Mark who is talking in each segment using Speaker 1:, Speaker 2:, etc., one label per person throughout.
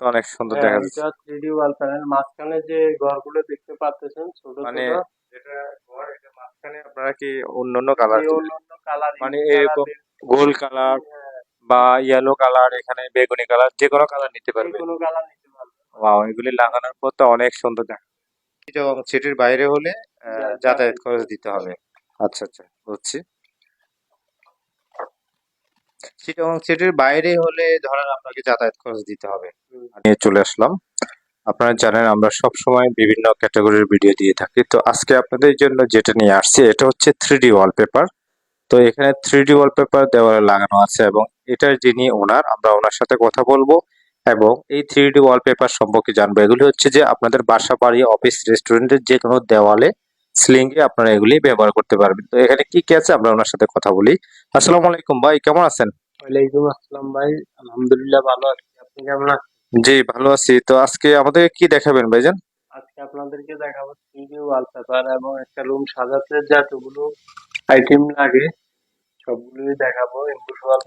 Speaker 1: তো অনেক সুন্দর
Speaker 2: হ্যাঁ,
Speaker 1: দেখা যাচ্ছে।
Speaker 2: এটা থ্রি ডি ওয়াল প্যানেল মাঝখানে যে ঘরগুলো দেখতে পাচ্ছেন ছোট
Speaker 1: মানে
Speaker 2: ছোট
Speaker 1: যেটা ঘর এটা মাঝখানে আপনারা কি অন্যান্য কালার
Speaker 2: যে অন্যান্য কালার
Speaker 1: মানে এরকম গোল কালার বা ইয়েলো কালার এখানে বেগুনি কালার যে কোনো কালার নিতে পারবে।
Speaker 2: কোনো কালার নিতে পারবেন
Speaker 1: ওয়াও এগুলি লাগানোর পর তো অনেক সুন্দর দেখা এবং সিটির বাইরে হলে আহ, যাতায়াত খরচ দিতে হবে। আচ্ছা আচ্ছা বুঝছি। চিটং সিটির বাইরে হলে ধরেন আপনাকে যাতায়াত খরচ দিতে হবে। নিয়ে চলে আসলাম। আপনারা জানেন আমরা সব সময় বিভিন্ন ক্যাটাগরির ভিডিও দিয়ে থাকি। তো আজকে আপনাদের জন্য যেটা নিয়ে আসছি এটা হচ্ছে থ্রি ডি ওয়ালপেপার তো এখানে থ্রি ডি ওয়ালপেপার দেওয়ালে লাগানো আছে এবং এটার যিনি ওনার আমরা ওনার সাথে কথা বলব এবং এই থ্রি ডি ওয়ালপেপার সম্পর্কে জানব। এগুলি হচ্ছে যে আপনাদের বাসা বাড়ি অফিস রেস্টুরেন্টের যে কোনো দেওয়ালে সিলিং এ আপনারা এগুলি ব্যবহার করতে পারবেন। তো এখানে কি কি আছে? আমরা ওনার সাথে কথা বলি। আসসালামু আলাইকুম ভাই কেমন আছেন?
Speaker 2: ওয়ালাইকুম আসসালাম ভাই আলহামদুলিল্লাহ ভালো আছি। আপনি কেমন আছেন?
Speaker 1: জি ভালো আছি। তো আজকে আমাদের কি দেখাবেন ভাইজান?
Speaker 2: আজকে আপনাদেরকে দেখাবো থ্রি ডি ওয়ালপেপার এবং একটা রুম সাজাতে যতগুলো আইটেম লাগে সবগুলোই দেখাবো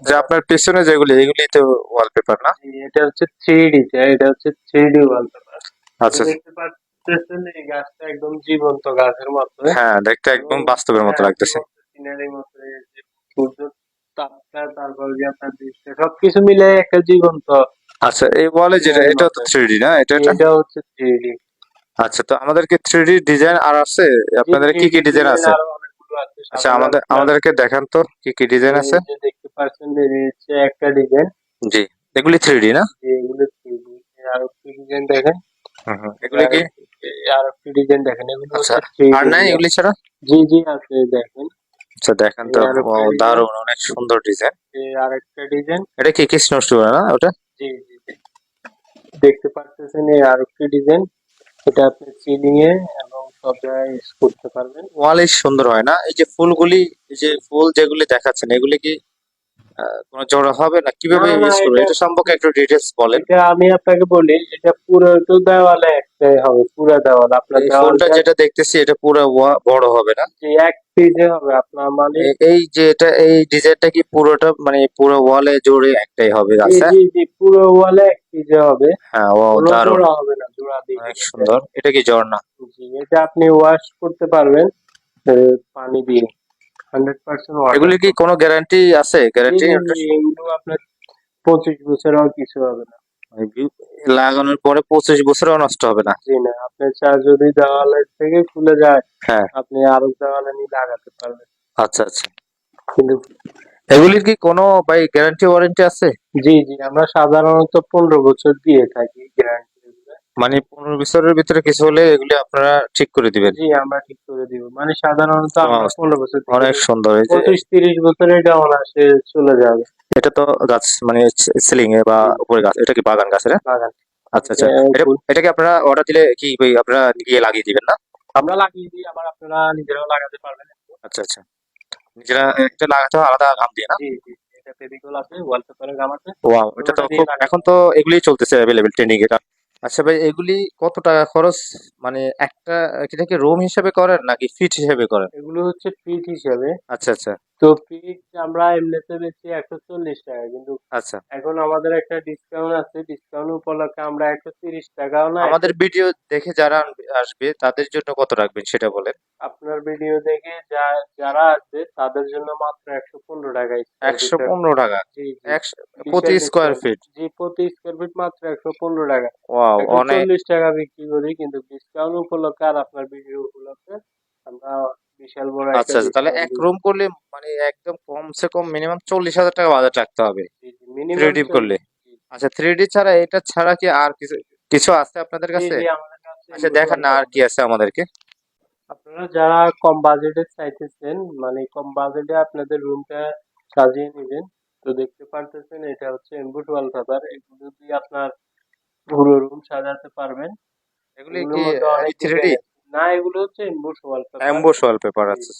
Speaker 1: যে আপনার পেছনে যেগুলি এগুলি তো ওয়ালপেপার না?
Speaker 2: এটা হচ্ছে থ্রি ডি এটা হচ্ছে থ্রি ডি ওয়ালপেপার
Speaker 1: আচ্ছা।
Speaker 2: দেখতে পাচ্ছেন এই গাছটা একদম জীবন্ত গাছের মতো।
Speaker 1: হ্যাঁ দেখতে একদম বাস্তবের মতো লাগতেছে।
Speaker 2: সিনারির মতো সূর্য তাপটা তারপর যে আপনার দৃশ্য সবকিছু মিলে একটা জীবন্ত
Speaker 1: আচ্ছা এই ওয়ালে যেটা
Speaker 2: হ্যাঁ,
Speaker 1: এটা তো থ্রি ডি না? এটা এটা
Speaker 2: হচ্ছে থ্রি ডি
Speaker 1: আচ্ছা তো আমাদেরকে থ্রি ডি ডিজাইন আর আছে? আপনাদের কি কি ডিজাইন আছে? আচ্ছা আমাদের আমাদেরকে দেখান তো কি কি ডিজাইন আছে?
Speaker 2: দেখতে পাচ্ছেন হচ্ছে একটা ডিজাইন
Speaker 1: জি এগুলি থ্রি ডি না?
Speaker 2: এগুলো থ্রি আর একটি ডিজাইন দেখেন।
Speaker 1: হুম হুম। এগুলি কি?
Speaker 2: আর একটি ডিজাইন দেখেন এগুলো
Speaker 1: আচ্ছা, আর নাই এগুলি ছাড়া?
Speaker 2: জি জি আছে দেখেন।
Speaker 1: আচ্ছা দেখেন তো। দারুণ অনেক সুন্দর ডিজাইন
Speaker 2: আর একটা ডিজাইন
Speaker 1: এটা কি কৃষ্ণ না ওটা?
Speaker 2: জি জি। দেখতে পাচ্ছেন এই আর একটি ডিজাইন এটা আপনি সিলিং এ এবং সব জায়গায় ইউজ করতে পারবেন।
Speaker 1: ওয়ালে সুন্দর হয় না? এই যে ফুলগুলি এই যে ফুল যেগুলি দেখাচ্ছেন এগুলি কি কোনো জোড়া হবে না? কীভাবে ইউজ করবে?
Speaker 2: এটা-
Speaker 1: সম্পর্কে একটু ডিটেলস বলেন।
Speaker 2: এটা আমি আপনাকে বলি এটা পুরো তো দেওয়ালে একটাই হবে পুরো দেওয়াল। আপনার দেওয়ালটা
Speaker 1: যেটা দেখতেছি এটা পুরো বড় হবে না?
Speaker 2: এক পেজে হবে আপনার মানে
Speaker 1: এই যে এটা এই ডিজাইনটা কি পুরোটা মানে পুরো ওয়ালে জুড়ে একটাই হবে আচ্ছা
Speaker 2: জি জি পুরো ওয়ালে এক পেজে হবে।
Speaker 1: হ্যাঁ ও দারুণ।
Speaker 2: হবে না জোড়া দিয়ে
Speaker 1: অনেক সুন্দর। এটা কি ঝর্ণা?
Speaker 2: জি এটা আপনি ওয়াশ করতে পারবেন পানি দিয়ে। হান্ড্রেড পার্সেন্ট
Speaker 1: এগুলি কি কোনো গ্যারান্টি আছে? গ্যারান্টি
Speaker 2: এগুলো আপনার পঁচিশ বছরও কিছু হবে না।
Speaker 1: লাগানোর পরে পঁচিশ বছরও নষ্ট হবে না।
Speaker 2: জি না আপনার চা যদি দেওয়ালের থেকে খুলে যায়
Speaker 1: হ্যাঁ।
Speaker 2: আপনি আরও দেওয়ালে নিয়ে লাগাতে পারবেন।
Speaker 1: আচ্ছা আচ্ছা।
Speaker 2: কিন্তু
Speaker 1: এগুলির কি কোনো ভাই গ্যারান্টি ওয়ারেন্টি আছে?
Speaker 2: জি জি আমরা সাধারণত পনেরো বছর দিয়ে থাকি গ্যারান্টি
Speaker 1: মানে পনেরো বছরের ভিতরে কিছু হলে এগুলি আপনারা ঠিক করে দিবেন।
Speaker 2: জি আমরা ঠিক করে দিব। মানে সাধারণত আমরা পনেরো বছর
Speaker 1: অনেক সুন্দর
Speaker 2: পঁচিশ তিরিশ বছরে এটা অনায়াসে চলে যাবে।
Speaker 1: এটা তো গাছ মানে সিলিং এ বা উপরে গাছ এটা কি বাগান গাছের?
Speaker 2: বাগান।
Speaker 1: আচ্ছা আচ্ছা।
Speaker 2: এটা
Speaker 1: এটা এটা কি আপনারা অর্ডার দিলে কি আপনারা গিয়ে লাগিয়ে দিবেন না?
Speaker 2: আমরা লাগিয়ে দিই আবার আপনারা নিজেরাও লাগাতে পারবেন।
Speaker 1: আচ্ছা আচ্ছা। নিজেরা একটা লাগাতে আলাদা ঘাম দিয়ে না?
Speaker 2: এটা ফেভিকল আছে ওয়ালপেপারের গাম আছে।
Speaker 1: ওয়াও এটা তো এখন তো এগুলি চলতেছে অ্যাভেলেবেল ট্রেন্ডিং এটা আচ্ছা ভাই এগুলি কত টাকা খরচ? মানে একটা এটা কি রুম হিসেবে করেন নাকি ফিট হিসেবে করেন?
Speaker 2: এগুলো হচ্ছে ফিট হিসেবে।
Speaker 1: আচ্ছা আচ্ছা।
Speaker 2: তো ফিট আমরা এমনিতে বেশি একশো চল্লিশ টাকা কিন্তু
Speaker 1: আচ্ছা।
Speaker 2: এখন আমাদের একটা ডিসকাউন্ট আছে ডিসকাউন্ট উপলক্ষে আমরা একশো তিরিশ টাকাও না
Speaker 1: আমাদের ভিডিও দেখে যারা আসবে তাদের জন্য কত রাখবেন সেটা বলেন?
Speaker 2: আপনার ভিডিও দেখে যারা আসবে তাদের জন্য মাত্র একশো পনেরো টাকা
Speaker 1: একশো পনেরো টাকা? প্রতি স্কোয়ার ফিট
Speaker 2: জি প্রতি স্কোয়ার ফিট মাত্র একশো পনেরো টাকা।
Speaker 1: অনেক।
Speaker 2: চল্লিশ টাকা বিক্রি করি কিন্তু ডিসকাউন্ট উপলক্ষে আর আপনার ভিডিও উপলক্ষে আমরা বিশাল বড়
Speaker 1: আচ্ছা আচ্ছা তাহলে এক রুম করলে মানে একদম কমসে কম মিনিমাম চল্লিশ হাজার টাকা বাজার রাখতে হবে। থ্রি ডি করলে। আচ্ছা থ্রি ডি ছাড়া এটা ছাড়া কি আর কিছু কিছু আছে আপনাদের কাছে? আচ্ছা দেখান না আর কি আছে আমাদেরকে।
Speaker 2: আপনারা যারা কম বাজেটে চাইতেছেন মানে কম বাজেটে আপনাদের রুমটা সাজিয়ে নেবেন তো দেখতে পারতেছেন এটা হচ্ছে এমবুট ওয়ালপেপার এগুলো দিয়ে আপনার পুরো রুম সাজাতে পারবেন
Speaker 1: এগুলি কি
Speaker 2: মধ্যে না এগুলো হচ্ছে এমবুট ওয়ালপেপার
Speaker 1: অ্যাম্বোস ওয়ালপেপার আছে।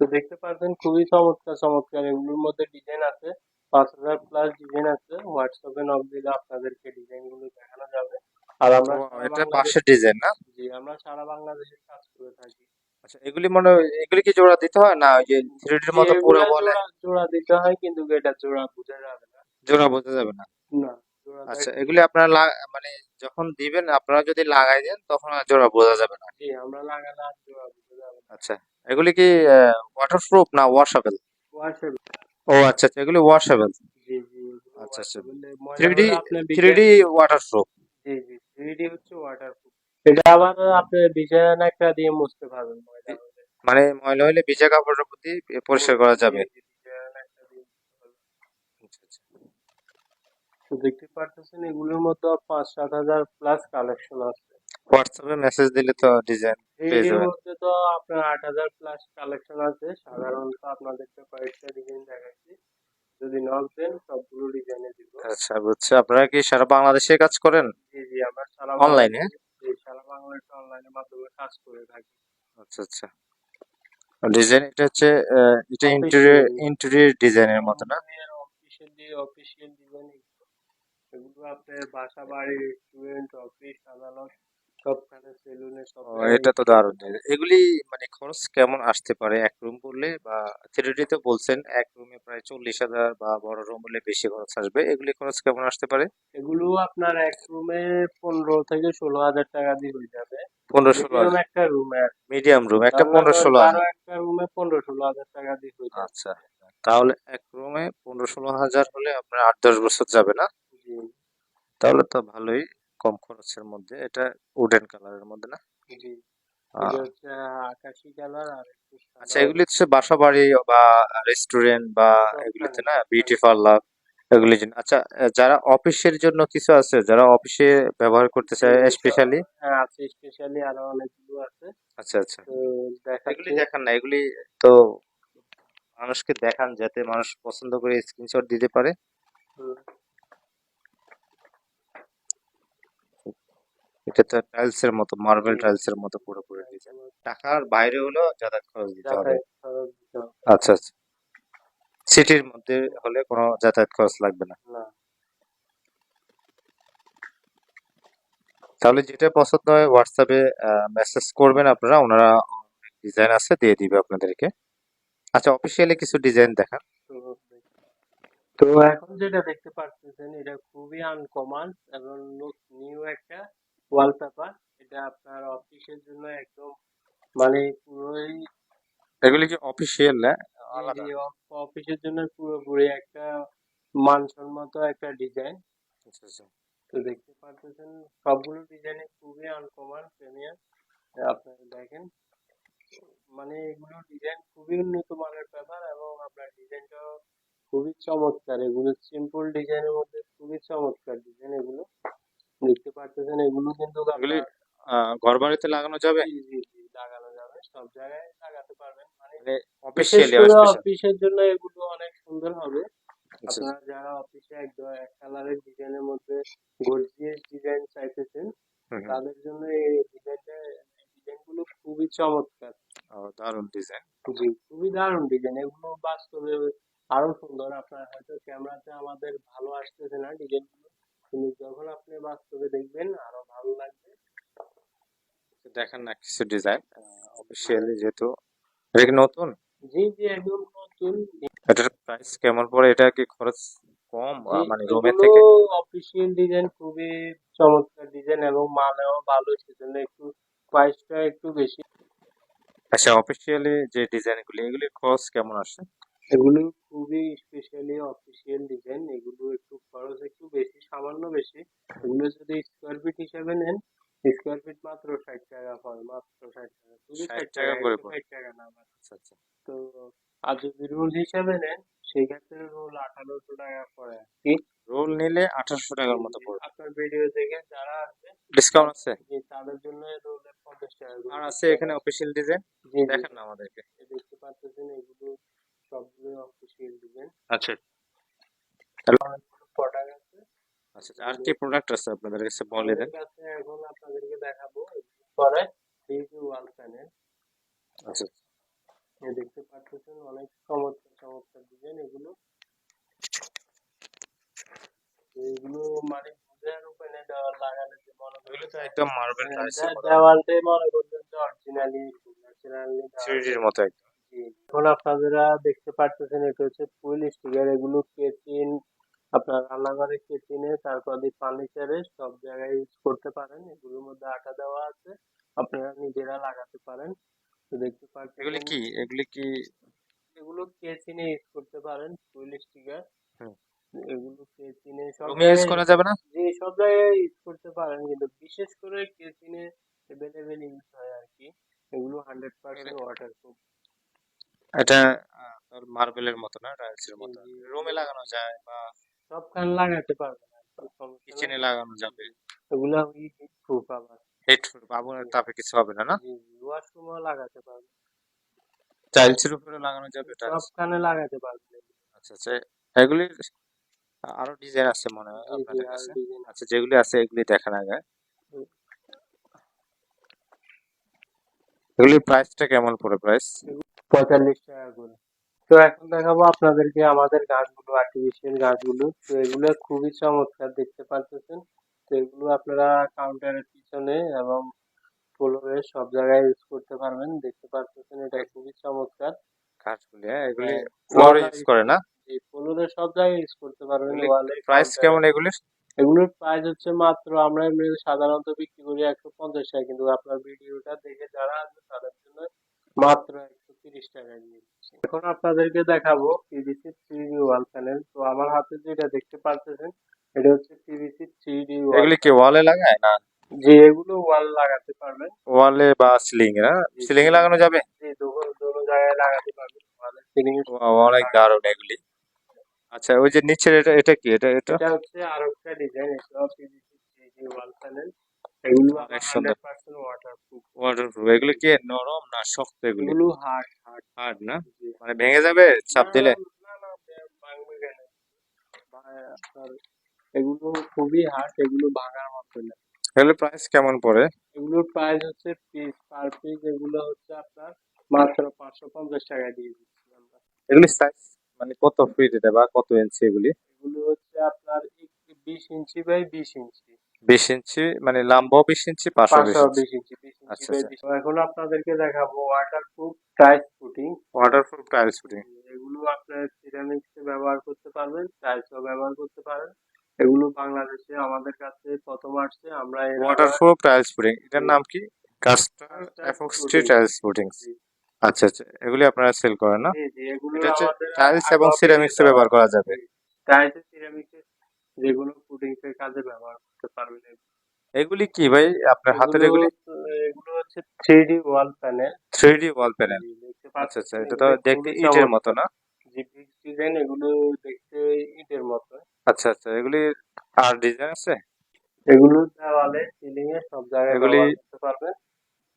Speaker 2: তো দেখতে পাচ্ছেন খুবই চমৎকার চমৎকার। এগুলোর মধ্যে ডিজাইন আছে পাঁচ হাজার প্লাস ডিজাইন আছে। হোয়াটসঅ্যাপে নক দিলে আপনাদেরকে ডিজাইনগুলো দেখানো যাবে। আর আমরা
Speaker 1: এটা পাশের ডিজাইন না?
Speaker 2: জি আমরা সারা বাংলাদেশে কাজ করে থাকি।
Speaker 1: আচ্ছা এগুলি মনে হয় এগুলি কি জোড়া দিতে হয়? না ওই যে থ্রি ডির মতো পুরো বলে?
Speaker 2: জোড়া দিতে হয় কিন্তু এটা জোড়া বোঝা যাবে না।
Speaker 1: জোড়া বোঝা যাবে না।
Speaker 2: না
Speaker 1: আচ্ছা এগুলি আপনারা মানে যখন দিবেন আপনারা যদি লাগাই দেন তখন আর জোড়া বোঝা যাবে না।
Speaker 2: জি আমরা লাগালে আর জোড়া দিতে যাবে না।
Speaker 1: আচ্ছা এগুলি কি ওয়াটারপ্রুফ না ওয়াশেবল
Speaker 2: ওয়াশেবল
Speaker 1: ও আচ্ছা আচ্ছা এগুলি ওয়াশেবল
Speaker 2: জি জি এগুলো
Speaker 1: আচ্ছা, আচ্ছা।
Speaker 2: washable এ ময়লা
Speaker 1: 3D
Speaker 2: হলে আপনি
Speaker 1: থ্রি ডি ওয়াটারপ্রুফ
Speaker 2: জি জি থ্রি ডি হচ্ছে ওয়াটারপ্রুফ এটা আবার আপনি বিছানা দিয়ে মুছতে পারবেন ময়লা হলে।
Speaker 1: মানে ময়লা হলে ভিজা কাপড়ের প্রতি পরিষ্কার করা যাবে।
Speaker 2: জি, জি, বিছানা একটা দিয়ে মুছতে পারবেন।
Speaker 1: আচ্ছা, আচ্ছা।
Speaker 2: তো দেখতে পারতেছেন এগুলোর মধ্যে পাঁচ সাত হাজার প্লাস কালেকশন আছে।
Speaker 1: হোয়াটসঅ্যাপে মেসেজ দিলে তো ডিজাইন যাবেন।
Speaker 2: মধ্যে তো আপনার আট হাজার প্লাস কালেকশন আছে। সাধারণত আপনাদেরকে কয়েকটা ডিজাইন দেখাচ্ছি। যদি নক দেন সবগুলো ডিজাইনে দিব।
Speaker 1: আচ্ছা বুঝছি। আপনারা কি সারা বাংলাদেশে কাজ করেন?
Speaker 2: জি জি আমরা সারা জি, সারা বাংলাদেশে অনলাইনের মাধ্যমে কাজ করে থাকি।
Speaker 1: আচ্ছা আচ্ছা। ডিজাইন এটা হচ্ছে এটা. ইন্টেরিয়র ইন্টেরিয়র ডিজাইনের মতো না?
Speaker 2: অফিসিয়াল ডিজাইন এগুলো আপনার বাসা বাড়ি রেস্টুরেন্ট অফিস আদালত সবখানে সেলুনে সব
Speaker 1: এটা তো দারুণ। এগুলি মানে খরচ কেমন আসতে পারে এক রুম করলে বা থ্রি তো বলছেন এক রুমে প্রায় চল্লিশ হাজার বা বড় রুম হলে বেশি খরচ আসবে। এগুলি খরচ কেমন আসতে পারে?
Speaker 2: এগুলো আপনার এক রুমে পনেরো থেকে ষোলো হাজার টাকা দিয়ে হয়ে যাবে।
Speaker 1: পনেরো ষোলো হাজার।
Speaker 2: একটা রুমে
Speaker 1: মিডিয়াম রুম একটা পনেরো ষোলো হাজার।
Speaker 2: একটা রুমে পনেরো ষোলো হাজার টাকা দিয়ে হয়ে যাবে।
Speaker 1: আচ্ছা তাহলে এক রুমে পনেরো ষোলো হাজার হলে আপনার আট দশ বছর যাবে না? তাহলে তো ভালোই কম খরচের মধ্যে। এটা উডেন কালারের মধ্যে না?
Speaker 2: জি। আকাশি কালার আর
Speaker 1: আচ্ছা এগুলি হচ্ছে বাসা বাড়ি বা রেস্টুরেন্ট বা এগুলিতে না? বিউটি পার্লার জন্য আচ্ছা যারা অফিসের জন্য কিছু আছে যারা অফিসে ব্যবহার করতে চায় স্পেশালি
Speaker 2: আছে স্পেশালি আরও অনেকগুলো আছে।
Speaker 1: আচ্ছা আচ্ছা। এগুলি দেখান না এগুলি তো মানুষকে দেখান যাতে মানুষ পছন্দ করে স্ক্রিনশট দিতে পারে। এটা তো টাইলস এর মতো মার্বেল টাইলস এর মতো পুরোপুরি ডিজাইন টাকার বাইরে হলেও যাতায়াত খরচ দিতে হবে। আচ্ছা আচ্ছা। সিটির মধ্যে হলে কোনো যাতায়াত খরচ লাগবে না। তাহলে যেটা পছন্দ হয় হোয়াটসঅ্যাপে মেসেজ করবেন আপনারা। ওনারা ডিজাইন আছে দিয়ে দিবে আপনাদেরকে। আচ্ছা অফিসিয়ালি কিছু ডিজাইন দেখান।
Speaker 2: তো এখন যেটা দেখতে পাচ্ছেন এটা খুবই আনকমন এবং ওয়ালপেপার এটা আপনার অফিসের জন্য একদম মানে পুরোই
Speaker 1: এগুলি কি অফিসিয়াল না আলাদা?
Speaker 2: অফিসের জন্য পুরোপুরি একটা মানসম্মত একটা ডিজাইন
Speaker 1: আচ্ছা আচ্ছা।
Speaker 2: তো দেখতে পাচ্ছেন সবগুলো ডিজাইনে খুবই আনকমন প্রিমিয়াম আপনারা দেখেন মানে এগুলো ডিজাইন খুবই উন্নত মানের পেপার এবং আপনার ডিজাইনটা খুবই চমৎকার। এগুলো সিম্পল ডিজাইনের মধ্যে খুবই চমৎকার ডিজাইন এগুলো। পাচ্ছেন এগুলো কিন্তু
Speaker 1: এগুলি ঘর বাড়িতে লাগানো যাবে?
Speaker 2: লাগানো যাবে। সব জায়গায় লাগাতে পারবেন। মানে
Speaker 1: মানে
Speaker 2: অফিসের জন্য এগুলো অনেক সুন্দর হবে।
Speaker 1: আচ্ছা।
Speaker 2: আপনারা যারা অফিসে এক কালারের ডিজাইনের মধ্যে গর্জিয়াস ডিজাইন চাইতেছেন। তাদের জন্য এই ডিজাইনটা ডিজাইনগুলো খুবই চমৎকার।
Speaker 1: দারুণ ডিজাইন
Speaker 2: জি খুবই দারুণ ডিজাইন এগুলো বাস্তবে আরও সুন্দর। আপনার হয়তো ক্যামেরাতে আমাদের ভালো আসতেছে না ডিজাইনগুলো কিন্তু যখন আপনি বাস্তবে দেখবেন আরও ভালো লাগবে।
Speaker 1: দেখেন না কিছু ডিজাইন অফিসিয়ালি যেহেতু। এটা কি নতুন?
Speaker 2: জি জি একদম নতুন।
Speaker 1: এটার প্রাইস কেমন পড়ে? এটা কি খরচ কম? মানে রুমের থেকে?
Speaker 2: অফিসিয়াল ডিজাইন খুবই চমৎকার ডিজাইন এবং মানেও ভালো সেজন্য একটু প্রাইসটা একটু বেশি।
Speaker 1: আচ্ছা অফিসিয়ালি যে ডিজাইনগুলি এগুলি খরচ কেমন আসে?
Speaker 2: এগুলো খুবই স্পেশালি অফিসিয়াল ডিজাইন এগুলো একটু খরচ একটু বেশি সামান্য বেশি। এগুলো যদি স্কোয়ার ফিট হিসাবে নেন স্কোয়ার ফিট মাত্র ষাট টাকা পড়ে মাত্র ষাট টাকা। শুধু ষাট
Speaker 1: টাকা করে।
Speaker 2: ষাট টাকা না
Speaker 1: আচ্ছা আচ্ছা।
Speaker 2: তো আর যদি রোল হিসাবে নেন সেই ক্ষেত্রে রোল আঠারোশো টাকা পড়ে। কি?
Speaker 1: রোল নিলে আঠারোশো টাকার মতো পড়বে।
Speaker 2: আপনার ভিডিও দেখে যারা আসবে
Speaker 1: ডিসকাউন্ট আছে?
Speaker 2: যে তাদের জন্য রোলের পঞ্চাশ টাকা।
Speaker 1: আর আছে এখানে অফিসিয়াল ডিজাইন
Speaker 2: জি জি।
Speaker 1: দেখেন না আমাদেরকে।
Speaker 2: দেখতে পাচ্ছেন এগুলো সবগুলো অফিসিয়াল ডিজাইন
Speaker 1: আচ্ছা।
Speaker 2: প্রোডাক্ট আছে।
Speaker 1: আচ্ছা আর কি প্রোডাক্ট আছে আপনাদের কাছে বলে দেন?
Speaker 2: এখন আপনাদেরকে দেখাবো। পরে থ্রি ওয়াল প্যানেল
Speaker 1: আচ্ছা।
Speaker 2: দেখতে পাচ্ছেন অনেক চমৎকার চমৎকার ডিজাইন এগুলো। এগুলো মানে বুঝার উপায় দেওয়াল লাগালে যে মনে
Speaker 1: এগুলো তো একদম মার্বেল
Speaker 2: হ্যাঁ, দেওয়ালটাই মনে করবেন যে অরিজিনালি ন্যাচারালি
Speaker 1: থ্রিডির মতো একদম।
Speaker 2: এখন আপনারা দেখতে পাচ্ছেন এটা হচ্ছে ফুল স্টিকার। এগুলো কেচিন আপনার রান্নাঘরে কিচেনে তারপর দিয়ে ফার্নিচারে সব জায়গায় ইউজ করতে পারেন। এগুলোর মধ্যে আঠা দেওয়া আছে আপনারা নিজেরা লাগাতে পারেন। তো দেখতে পাচ্ছেন
Speaker 1: এগুলি কি? এগুলি কি?
Speaker 2: এগুলো কেচিনে ইউজ করতে পারেন ফুল স্টিকার। এগুলো কেচিনে সব
Speaker 1: রুমে ইউজ করা যাবে না?
Speaker 2: জি সব জায়গায় ইউজ করতে পারেন কিন্তু বিশেষ করে কেচিনে এভেলেবেল ইউজ হয় আর কি এগুলো হান্ড্রেড পার্সেন্ট ওয়াটারপ্রুফ
Speaker 1: এটা মার্বেলের মতো না? টাইলসের মতো। রুমে লাগানো যায় বা
Speaker 2: সবখান লাগাতে পারবেন আর
Speaker 1: কিচেনে লাগানো যাবে।
Speaker 2: এগুলো হিট প্রুফ আবার।
Speaker 1: হিট আগুনের তাপে কিছু হবে না না?
Speaker 2: জি লাগাতে পারবেন
Speaker 1: টাইলসের উপরে লাগানো যাবে
Speaker 2: সবখানে লাগাতে এগুলো।
Speaker 1: আচ্ছা আচ্ছা এগুলির আরও ডিজাইন আছে মনে হয় আপনাদের কাছে? আচ্ছা যেগুলি আছে এগুলি দেখান আগে। এগুলির প্রাইসটা কেমন পড়ে প্রাইস
Speaker 2: পঁয়তাল্লিশ টাকা করে। তো এখন দেখাবো আপনাদেরকে আমাদের গাছগুলো আর্টিফিশিয়াল গাছগুলো। তো এগুলো খুবই চমৎকার দেখতে পাচ্ছেন? তো এগুলো আপনারা কাউন্টারের পিছনে এবং ফ্লোরে সব জায়গায় ইউজ করতে পারবেন। দেখতে পাচ্ছেন এটা খুবই চমৎকার।
Speaker 1: কাঠগুলি হ্যাঁ এগুলি
Speaker 2: হ্যাঁ,
Speaker 1: ফ্লোর ইউজ করে না?
Speaker 2: এই ফ্লোরে সব জায়গায় ইউজ করতে পারবেন। ওয়ালে
Speaker 1: প্রাইস কেমন এগুলির?
Speaker 2: এগুলোর প্রাইস হচ্ছে মাত্র আমরা এমনি সাধারণত বিক্রি করি একশো পঞ্চাশ টাকা। কিন্তু আপনার ভিডিওটা দেখে যারা আসবে তাদের জন্য মাত্র তিরিশ টাকায় এখন আপনাদেরকে দেখাবো PVC three D wall panel তো আমার হাতে যেটা দেখতে পাচ্ছেন এটা হচ্ছে পিভিসি থ্রি ডি ওয়াল
Speaker 1: এগুলি কি ওয়ালে লাগায় না?
Speaker 2: যে এগুলো ওয়াল লাগাতে পারবেন
Speaker 1: ওয়ালে বা সিলিং এ না? সিলিং এ লাগানো যাবে?
Speaker 2: যে দোনো দোনো জায়গায় লাগাতে পারবেন ওয়ালে সিলিং
Speaker 1: অনেক দারুণ এগুলি। আচ্ছা ওই যে নিচের এটা এটা কি? এটা এটা?
Speaker 2: এটা হচ্ছে আর একটা ডিজাইন এটা PVC three D wall panel এগুলো ওয়াটারপ্রুফ
Speaker 1: ওয়াটারপ্রুফ এগুলি কি নরম না শক্ত এগুলি?
Speaker 2: এগুলো হার্ড হার্ড
Speaker 1: হার্ড না? মানে ভেঙে যাবে? চাপ দিলে?
Speaker 2: এগুলো খুবই হার্ড এগুলো ভাঙার মতো না।
Speaker 1: এগুলোর প্রাইস কেমন পড়ে?
Speaker 2: এগুলোর প্রাইস হচ্ছে পিস পার পিস এগুলো হচ্ছে আপনার মাত্র পাঁচশো পঞ্চাশ টাকা দিয়ে দিচ্ছি আমরা।
Speaker 1: এগুলি সাইজ মানে কত ফিট এটা বা কত ইঞ্চি এগুলি?
Speaker 2: এগুলো হচ্ছে আপনার বিশ ইঞ্চি বাই বিশ ইঞ্চি।
Speaker 1: বিশ ইঞ্চি মানে লম্বাও বিশ ইঞ্চি পাঁচশো বিশ ইঞ্চি। আচ্ছা, আচ্ছা।
Speaker 2: এখন আপনাদেরকে দেখাবো waterproof tiles footing
Speaker 1: waterproof tiles footing
Speaker 2: এগুলো আপনার সিরামিক্স ব্যবহার করতে পারবেন টাইলসও ব্যবহার করতে পারেন। এগুলো বাংলাদেশে আমাদের কাছে প্রথম আসছে। আমরা
Speaker 1: ওয়াটারপ্রুফ টাইলস ফুটিং এটার নাম কি? কাস্টার এফক্সটি টাইলস ফুটিং। আচ্ছা আচ্ছা। এগুলি আপনারা সেল করেন না? এটা হচ্ছে টাইলস এবং সিরামিক্স ব্যবহার করা যাবে।
Speaker 2: টাইলস সিরামিক্স যেগুলো ফুটিংস এর কাজে ব্যবহার করতে পারবেন
Speaker 1: এগুলি কি ভাই? আপনার হাতের এগুলি
Speaker 2: এগুলো? হচ্ছে three D wall panel
Speaker 1: three D wall panel আচ্ছা আচ্ছা এটা তো দেখতে ইটের। মতো না?
Speaker 2: জি ডিজাইন এগুলো দেখতে ইটের মতো।
Speaker 1: আচ্ছা আচ্ছা এগুলি আর ডিজাইন আছে?
Speaker 2: এগুলো দেওয়ালে সিলিং এ সব জায়গায়
Speaker 1: এগুলি-
Speaker 2: করতে পারবেন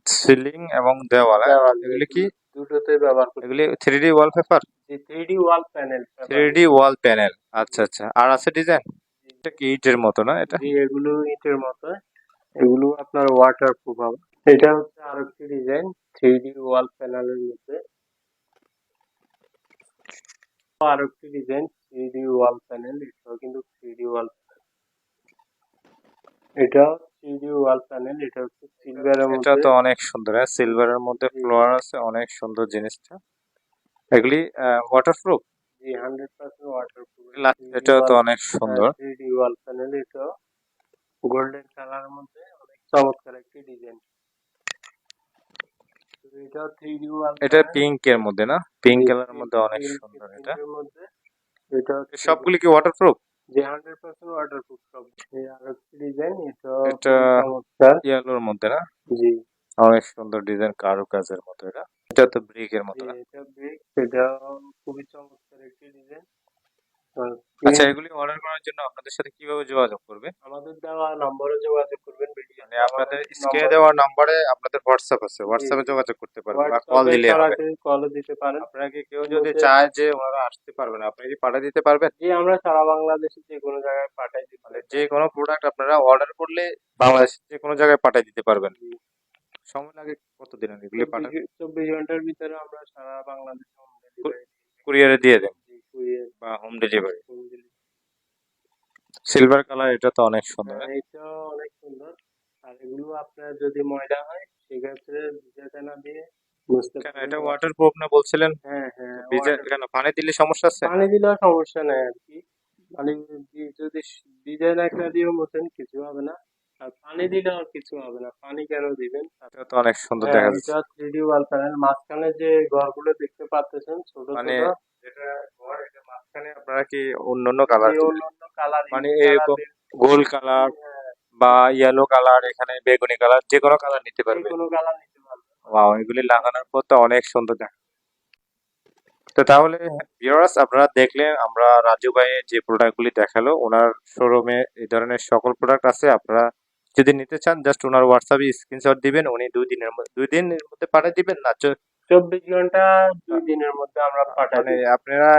Speaker 1: সিলিং এবং দেওয়াল হ্যাঁ? এগুলি কি?
Speaker 2: দুটোতে ব্যবহার করতে
Speaker 1: এগুলি three D wallpaper
Speaker 2: three D wall panel
Speaker 1: three D wall panel আচ্ছা আচ্ছা আর আছে ডিজাইন এটা কি ইটের মতো না এটা?
Speaker 2: এগুলো ইটের মতো। এগুলো আপনার ওয়াটার প্রুফ হবে। এটা হচ্ছে আরেকটি ডিজাইন থ্রি ডি ওয়াল প্যানেলের মধ্যে। আরেকটি design three D wall panel এটাও কিন্তু থ্রি ডি ওয়াল এটা থ্রি ডি ওয়াল প্যানেল এটা হচ্ছে সিলভারের
Speaker 1: এটা
Speaker 2: মধ্যে।
Speaker 1: তো অনেক সুন্দর হ্যাঁ? সিলভারের মধ্যে ফ্লোয়ার আছে অনেক সুন্দর জিনিসটা। এগুলি ওয়াটারপ্রুফ তো অনেক সুন্দর।
Speaker 2: ওয়াল প্যানেল এটা গোল্ডেন কালার মধ্যে অনেক চমৎকার একটি ডিজাইন এটা ওয়াল
Speaker 1: এটা পিঙ্ক এর মধ্যে না? পিঙ্ক কালারের মধ্যে অনেক সুন্দর এটা।
Speaker 2: এটা
Speaker 1: সবগুলি কি ওয়াটারপ্রুফ
Speaker 2: যে হান্ড্রেড পার্সেন্ট ওয়াটার প্রুফ সব এই আরেকটি ডিজাইন এটা
Speaker 1: এটা-
Speaker 2: খুবই
Speaker 1: ইয়েলোর মধ্যে না?
Speaker 2: জি।
Speaker 1: অনেক সুন্দর ডিজাইন কারু কাজের মতো এটা। এটা তো ব্রিক এর মতো
Speaker 2: এটা ব্রিক এটা খুবই চমৎকার।
Speaker 1: আচ্ছা এগুলি অর্ডার করার জন্য আপনাদের সাথে কীভাবে যোগাযোগ করবে?
Speaker 2: আমাদের দেওয়া নম্বরে যোগাযোগ করবেন
Speaker 1: মানে আপনাদের স্ক্রিনে দেওয়া নাম্বারে আপনাদের হোয়াটসঅ্যাপ আছে। হোয়াটসঅ্যাপে যোগাযোগ করতে পারবেন বা কল দিলে হবে।
Speaker 2: কল দিতে পারেন।
Speaker 1: আপনারা কি কেউ যদি চায় যে ওনারা আসতে পারবেন আপনি কি পাঠিয়ে দিতে পারবেন?
Speaker 2: জি আমরা সারা বাংলাদেশে যে কোনো জায়গায় পাঠাই দিতে
Speaker 1: মানে যে কোনো প্রোডাক্ট আপনারা অর্ডার করলে বাংলাদেশের যে কোনো জায়গায় পাঠিয়ে দিতে পারবেন। সময় লাগে কতদিন এগুলি পাঠান
Speaker 2: চব্বিশ- ঘণ্টার ভিতরে আমরা সারা বাংলাদেশে
Speaker 1: কুরিয়ারে দিয়ে দেন। বা হোম ডেলিভারি সিলভার কালার এটা তো অনেক সুন্দর।
Speaker 2: হ্যাঁ, এটা অনেক সুন্দর। আর এগুলো আপনার যদি ময়লা হয় সেক্ষেত্রে ভিজাতে না দিয়ে
Speaker 1: কেন এটা ওয়াটারপ্রুফ না বলছিলেন?
Speaker 2: হ্যাঁ হ্যাঁ
Speaker 1: ভিজে কেন পানি দিলে সমস্যা আছে?
Speaker 2: পানি দিলেও সমস্যা নেই আর কি। মানে যদি দিয়ে মোছেন কিছু হবে না। আর পানি দিলে আর কিছু হবে না। পানি কেন দিবেন?
Speaker 1: এটা তো অনেক সুন্দর
Speaker 2: হ্যাঁ
Speaker 1: দেখা যাচ্ছে
Speaker 2: এটা থ্রি ডি ওয়াল প্যানেল মাঝখানে যে ঘরগুলো দেখতে পাচ্ছেন ছোট
Speaker 1: মানে
Speaker 2: ছোট
Speaker 1: যেটা ঘর এটা মাঝখানে আপনারা কি অন্যান্য কালার
Speaker 2: অন্যান্য কালার
Speaker 1: মানে এরকম গোল কালার বা ইয়েলো কালার এখানে বেগুনি কালার যে কোনো কালার নিতে পারবে।
Speaker 2: কোনো কালার নিতে পারবেন
Speaker 1: ওয়াও এগুলি লাগানোর পর তো অনেক সুন্দর দেখা তো তাহলে ভিউয়ার্স আপনারা দেখলেন আমরা রাজু ভাইয়ের যে প্রোডাক্টগুলি দেখাল ওনার শোরুমে এই ধরনের সকল প্রোডাক্ট আছে। আপনারা যদি নিতে চান জাস্ট ওনার হোয়াটসঅ্যাপে স্ক্রিনশট দিবেন উনি দুই দিনের মধ্যে দুই দিনের মধ্যে পাঠিয়ে দিবেন না
Speaker 2: চব্বিশ ঘণ্টা দুই দিনের মধ্যে আমরা পাঠাই
Speaker 1: মানে আপনারা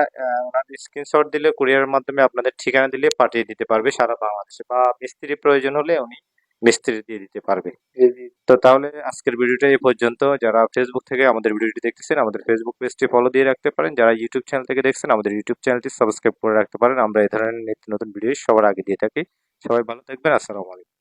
Speaker 1: ওনার স্ক্রিনশট দিলে কুরিয়ারের মাধ্যমে আপনাদের ঠিকানা দিলে পাঠিয়ে দিতে পারবে সারা বাংলাদেশে বা মিস্ত্রি প্রয়োজন হলে উনি মিস্ত্রি দিয়ে দিতে পারবে। তো তাহলে আজকের ভিডিওটা এই পর্যন্ত। যারা ফেসবুক থেকে আমাদের ভিডিওটি দেখতেছেন আমাদের ফেসবুক পেজটি ফলো দিয়ে রাখতে পারেন। যারা ইউটিউব চ্যানেল থেকে দেখছেন আমাদের ইউটিউব চ্যানেলটি সাবস্ক্রাইব করে রাখতে পারেন। আমরা এই ধরনের নিত্য নতুন ভিডিও সবার আগে দিয়ে থাকি। সবাই ভালো থাকবেন। আসসালামু আলাইকুম।